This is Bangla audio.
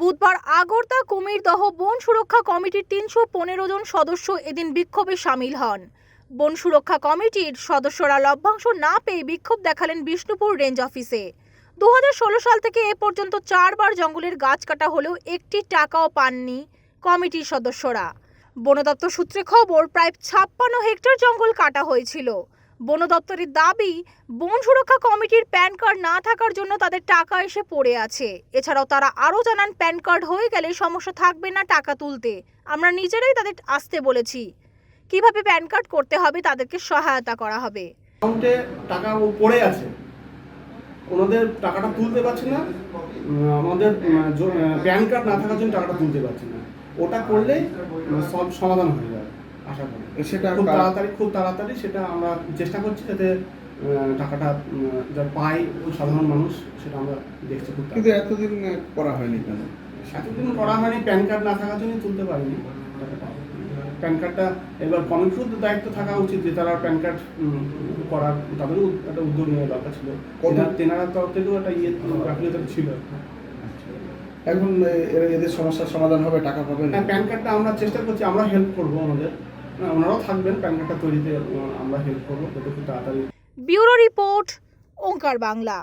বুধবার আগরদা কুমিরদহ বন সুরক্ষা কমিটির তিনশো পনেরো জন সদস্য এদিন বিক্ষোভে সামিল হন। বন সুরক্ষা কমিটির সদস্যরা লভ্যাংশ না পেয়ে বিক্ষোভ দেখালেন বিষ্ণুপুর রেঞ্জ অফিসে। দু হাজার ষোলো সাল থেকে এ পর্যন্ত চারবার জঙ্গলের গাছ কাটা হলেও একটি টাকাও পাননি কমিটির সদস্যরা। বন দপ্তর সূত্রে খবর, প্রায় ছাপ্পান্ন হেক্টর জঙ্গল কাটা হয়েছিল। বন দপ্তরের দাবি বন সুরক্ষা কমিটির প্যান কার্ড না থাকার জন্য তাদের টাকা এসে পড়ে আছে। এছাড়াও তারা আরও জানান প্যান কার্ড হয়ে গেলে সমস্যা থাকবে না টাকা তুলতে। আমরা নিজেরাই তাদের আসতে বলেছি। কীভাবে প্যান কার্ড করতে হবে তাদেরকে সহায়তা করা হবে? টাকা পড়ে আছে। ওনাদের টাকাটা তুলতে পারছে না। আমাদের প্যান কার্ড না থাকার জন্য টাকাটা তুলতে পারছে না। ওটা করলেই উম, সব সমাধান হয়ে যাবে। আশা করি। সেটা খুব তাড়াতাড়ি খুব তাড়াতাড়ি সেটা আমরা চেষ্টা করছি যাতে টাকাটা যা পাই সাধারণ মানুষ সেটা আমরা দেখছি খুব কিন্তু এতদিন করা হয়নি কেন? এতদিন করা হয়নি প্যান কার্ড না থাকার জন্য তুলতে পারিনি। টাকাটা প্যান কার্ডটা এবার কমিটির দায়িত্ব থাকা উচিত যে তারা প্যান কার্ড করার তাদেরও একটা উদ্যোগ নেওয়া দরকার ছিল। তেনারা তরফ থেকেও একটা ইয়ে গাফিলতি ছিল। এখন এদের সমস্যার সমাধান হবে টাকা পাবেন হ্যাঁ প্যান কার্ডটা আমরা চেষ্টা করছি আমরা হেল্প করব হ্যাঁ, ওনারাও থাকবেন প্যান কার্ডটা তৈরিতে আমরা হেল্প করব তাড়াতাড়ি ব্যুরো রিপোর্ট ওঙ্কার বাংলা।